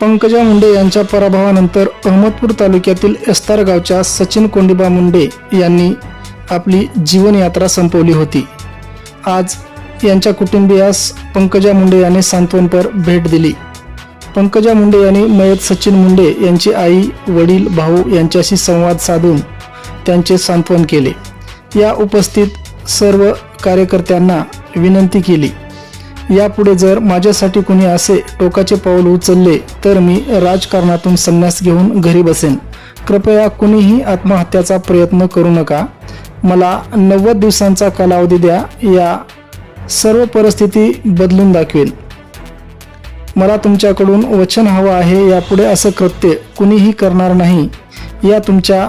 पंकजा मुंडे यांच्या पराभवानंतर अहमदपूर तालुक्यातील एस्तार गावच्या सचिन कोंडिबा मुंडे यांनी आपली जीवनयात्रा संपवली होती. आज यांच्या कुटुंबियास पंकजा मुंडे यांनी सांत्वनपर भेट दिली. पंकजा मुंडे यांनी मयत सचिन मुंडे यांची आई वडील भाऊ यांच्याशी संवाद साधून त्यांचे सांत्वन केले. या उपस्थित सर्व कार्यकर्त्यांना विनंती केली. यापुढे जर माझ्यासाठी कुणी असे टोकाचे पाऊल उचलले तर मी राजकारणातून संन्यास घेऊन घरी बसेन. कृपया कुणीही आत्महत्याचा प्रयत्न करू नका. मला नव्वद दिवसांचा कालावधी द्या या सर्व परिस्थिती बदलून दाखवेल मला तुमच्याकडून वचन हवं आहे यापुढे असं कृत्य कुणीही करणार नाही. या तुमच्या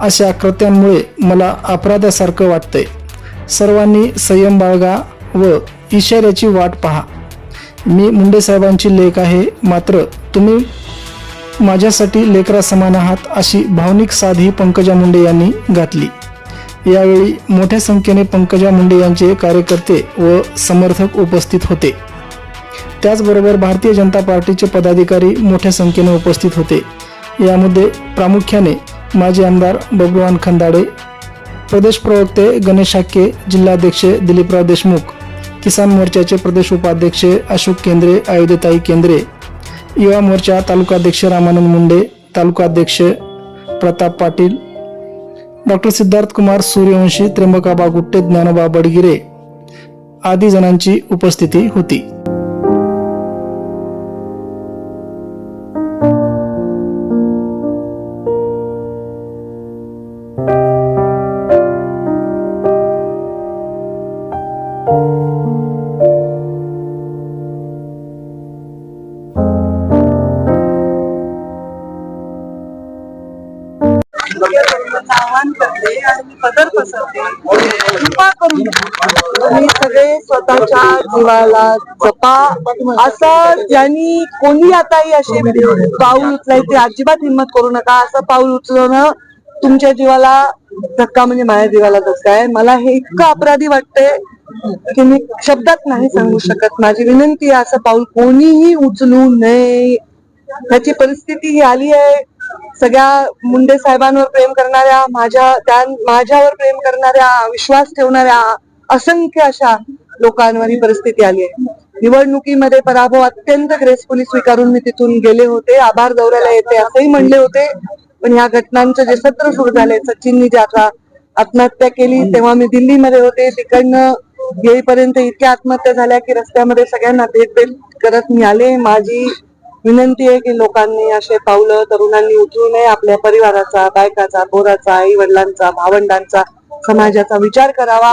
अशा कृत्यांमुळे मला अपराधासारखं वाटतंय. सर्वांनी संयम बाळगा व इशाऱ्याची वाट पहा. मी मुंडे साहेबांची लेख आहे मात्र तुम्ही माझ्यासाठी लेकरा समान आहात अशी भावनिक साध ही पंकजा मुंडे यांनी घातली. यावेळी मोठ्या संख्येने पंकजा मुंडे यांचे कार्यकर्ते व समर्थक उपस्थित होते. त्याचबरोबर भारतीय जनता पार्टीचे पदाधिकारी मोठ्या संख्येने उपस्थित होते. यामध्ये प्रामुख्याने माजी आमदार बबलवान खंदाडे प्रदेश प्रवक्ते गणेश हाके जिल्हाध्यक्ष दिलीपराव देशमुख किसान मोर्चाचे प्रदेश उपाध्यक्ष अशोक केंद्रे अयोध्यताई केंद्रे युवा मोर्चा तालुकाध्यक्ष रामानंद मुंडे तालुकाध्यक्ष प्रताप पाटील डॉक्टर सिद्धार्थ कुमार सूर्यवंशी त्र्यंबकाबा गुट्टे ज्ञानोबा बडगिरे आदी जणांची उपस्थिती होती. आवाहन करते आणि मी पदर पसरते. कृपा करून तुम्ही सगळे स्वतःच्या जीवाला जपा. असं ज्यांनी कोणी आताही असे पाऊल उचलायचे अजिबात हिंमत करू नका. असं पाऊल उचलणं तुमच्या जीवाला धक्का म्हणजे माझ्या जीवाला धक्का आहे. मला हे इतकं अपराधी वाटतंय की मी शब्दात नाही सांगू शकत. माझी विनंती आहे असं पाऊल कोणीही उचलू नये. ह्याची परिस्थिती ही आली आहे. सगळ्या मुंडे साहेबांवर प्रेम करणाऱ्या माझ्या त्या माझ्यावर प्रेम करणाऱ्या विश्वास ठेवणाऱ्या असंख्य अशा लोकांवर ही परिस्थिती आली आहे. निवडणुकीमध्ये पराभव अत्यंत ग्रेसफुली स्वीकारून मी तिथून गेले होते आभार दौऱ्याला येते असंही म्हणले होते. पण ह्या घटनांचं जे सत्र सुरू झाले सचिननी जे आता आत्महत्या केली तेव्हा मी दिल्लीमध्ये होते. तिकडनं येईपर्यंत इतक्या आत्महत्या झाल्या की रस्त्यामध्ये सगळ्यांना भेट भेट करत मी आले. माझी विनंती आहे की लोकांनी असे पावलं तरुणांनी उचलू नये आपल्या परिवाराचा बायकाचा पोराचा आई वडिलांचा भावंडांचा समाजाचा विचार करावा.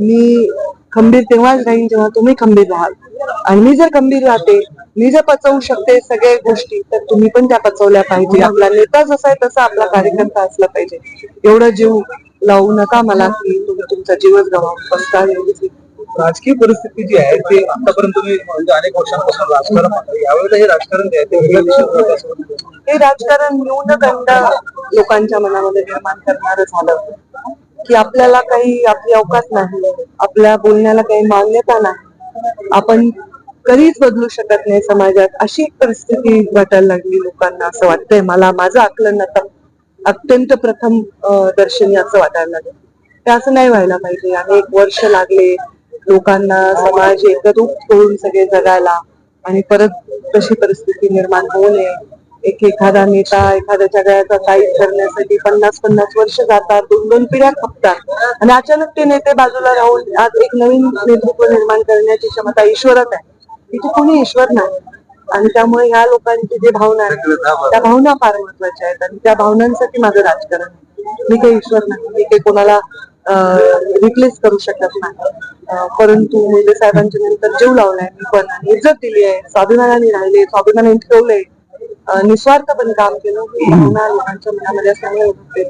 मी खंबीर तेव्हाच राहीन जेव्हा तुम्ही खंबीर राहाल. आणि मी जर खंबीर राहते मी जर पचवू शकते सगळ्या गोष्टी तर तुम्ही पण त्या पचवल्या पाहिजे. आपला नेता जसा आहे तसा आपला कार्यकर्ता असला पाहिजे. एवढं जीव लावू नका मला की तुम्ही तुमचा जीवच गमावून बसता. एवढीच राजकीय परिस्थिती जी आहे ते आतापर्यंत तुम्ही म्हणजे अनेक वर्षांपासून राजकारण यावेळेला हे राजकारण जे आहे ते वेगळ्या दिशेत हे राजकारण न्यूनगंड लोकांच्या मनामध्ये निर्माण करणार झालं. की आपल्याला काही आपली अवकाश नाही आपल्या बोलण्याला काही मान्यता नाही. आपण कधीच बदलू शकत नाही समाजात अशी एक परिस्थिती वाटायला लागली लोकांना असं वाटतंय मला. माझं आकलन आता अत्यंत प्रथम दर्शनी असं वाटायला लागलं. ते असं नाही व्हायला पाहिजे. अनेक वर्ष लागले लोकांना समाज एकरूप करून सगळे जगायला आणि परत तशी परिस्थिती निर्माण होऊ नये. एक एखादा नेता एखाद्याच्या गळ्याचा साईज करण्यासाठी पन्नास पन्नास वर्ष जातात दोन दोन पिढ्या खपतात. आणि अचानक ते नेते बाजूला राहून आज एक नवीन नेतृत्व निर्माण करण्याची क्षमता ईश्वरात आहे. तिथे कोणी ईश्वर नाही. आणि त्यामुळे ह्या लोकांची जी भावना आहे त्या भावना फार महत्त्वाच्या आहेत. आणि त्या भावनांसाठी माझं राजकारण आहे. मी काही ईश्वर नाही. मी काही कोणाला रिप्लेस करू शकत नाही. परंतु मुंडे साहेबांच्या नंतर जीव लावलाय. मी पण आणि इज्जत दिली आहे. स्वाभिमानाने राहिले स्वाभिमानाने ठेवलंय. निस्वार्थपणे काम केलं. भावना लोकांच्या मनामध्ये असल्यामुळे होते.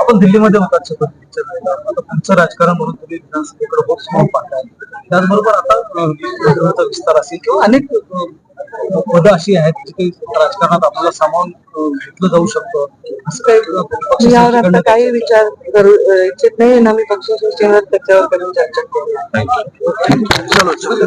आपण दिल्लीमध्ये होता पुढचं राजकारण म्हणून तुम्ही विधानसभेकडे खूप समोर पाहताय. त्याचबरोबर आता विस्तार असेल किंवा अनेक पदं अशी आहेत जिथे राजकारणात आपल्याला सामावून घेतलं जाऊ शकतं. असं काही यावर आता काही विचार करू इच्छित नाही ना मी पक्ष सूचनेवर त्याच्यावर करून चर्चा करू. चलो चलो